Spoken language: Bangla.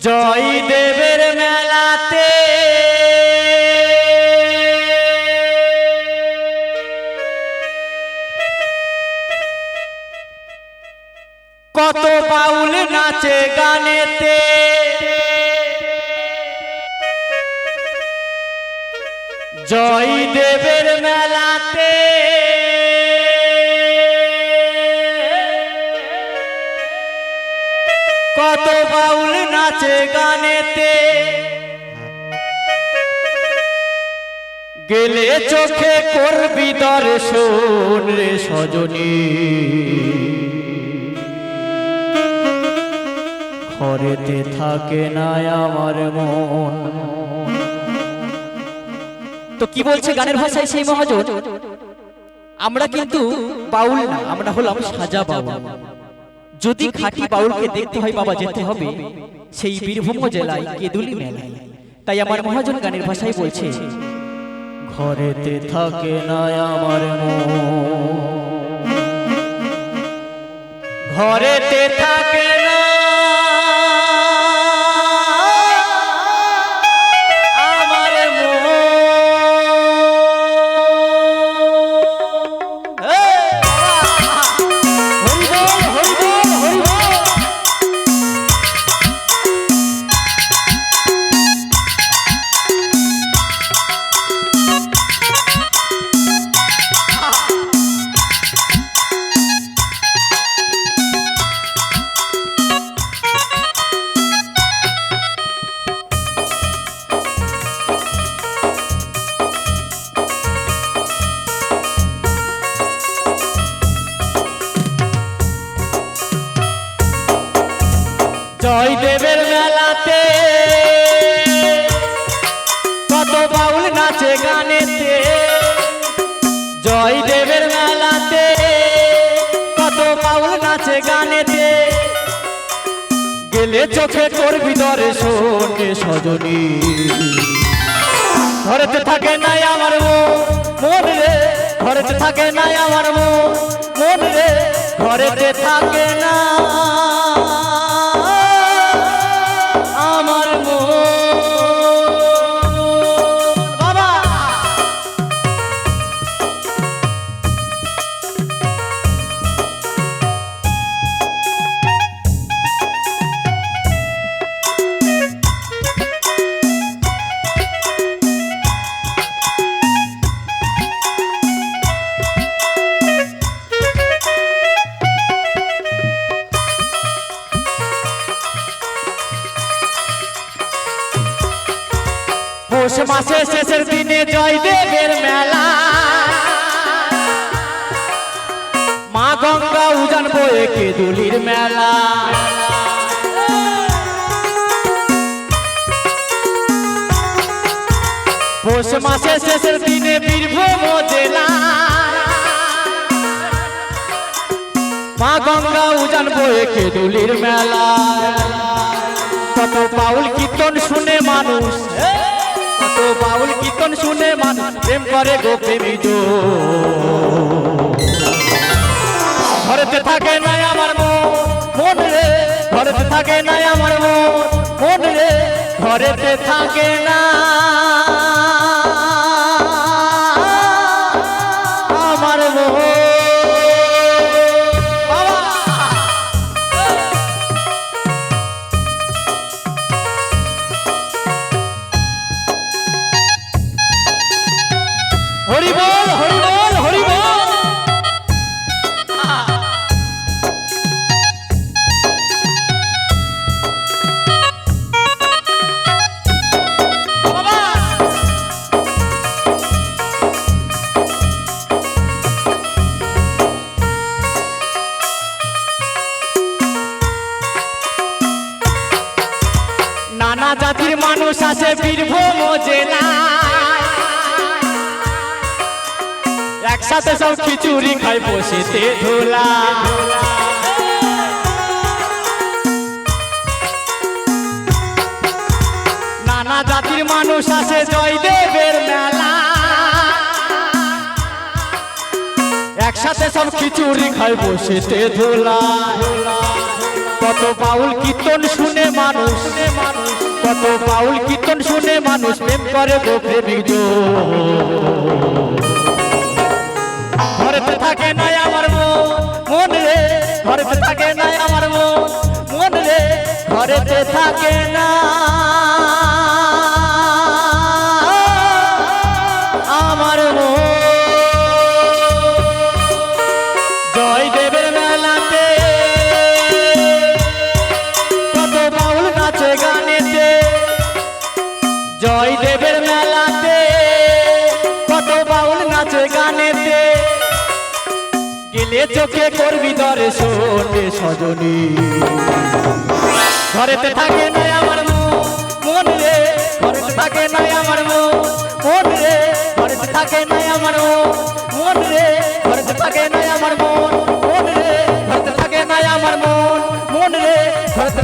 জয় দেবের মেলাতে। কত বাউল নাচে গানেতে। জয় দেবের মেলাতে নাচে গানেতে। গেলে চোখে করবি দর্শন রে সজনী। ঘরেতে থাকে না আমার মন। তো কি বলছে গানের ভাষায় সেই মহাজন? আমরা কিন্তু বাউল না, আমরা হলাম সাজা বাউল যদি খাঁটি বাউলকে দেখতে হয়, বাবা, যেতে হবে। সেই বীরভূম জেলায় কেদুলি মেলায় তাই আমার মহাজন গানের ভাষায় বলছে ঘরেতে থাকে না আমার মন। ঘরেতে থাকে জয় দেবের মেলাতে। কত বাউল নাচে গানেতে। জয় দেবের মেলাতে। কত বাউল নাচে গানেতে। গেলে চোখে করবি দরে শোনে সজনী। ঘরেতে থাকে নাই আমার মন রে। ঘরেতে থাকে নাই আমার মন রে। ঘরেতে থাকে না। পৌষ মাসে শেষের দিনে জয় দেবের মেলা। মা গঙ্গা উজান বয়ে কেদুলির মেলা। পৌষ মাসে শেষের দিনে বীরভূম জেলা। মা গঙ্গা উজান বয়ে কেদুলির মেলা। কত বাউল কীর্তন শুনে মানুষ কত বাউল কীর্তন শুনে মান প্রেম করে গো প্রেমী ঘরেতে থাকে নাই আমার মন রে, ঘরেতে থাকে নাই আমার মন মন রে, ঘরেতে থাকে না। নানা জাতির মানুষ আছে বীরভূম জেলা। একসাথে সব খিচুড়ি খাই, বসেতে ধোলা। নানা জাতির মানুষ আসে জয়দেবের মেলা। একসাথে সব খিচুড়ি খাই, বসেতে ধোলা। কত বাউল কীর্তন শুনে মানুষ, কত বাউল কীর্তন শুনে মানুষ, প্রেম করে গো প্রেমিক। ঘরেতে থাকে গেলে চোখে করবি দরে শোনে সজনী। ঘরেতে থাকে নাই আমার মন রে, ঘরেতে থাকে নাই আমার মন রে, ঘরেতে থাকে নাই আমার মন রে, ঘরেতে থাকে নাই আমার মন মন রে, ঘরেতে থাকে নাই আমার মন মন রে, ঘরেতে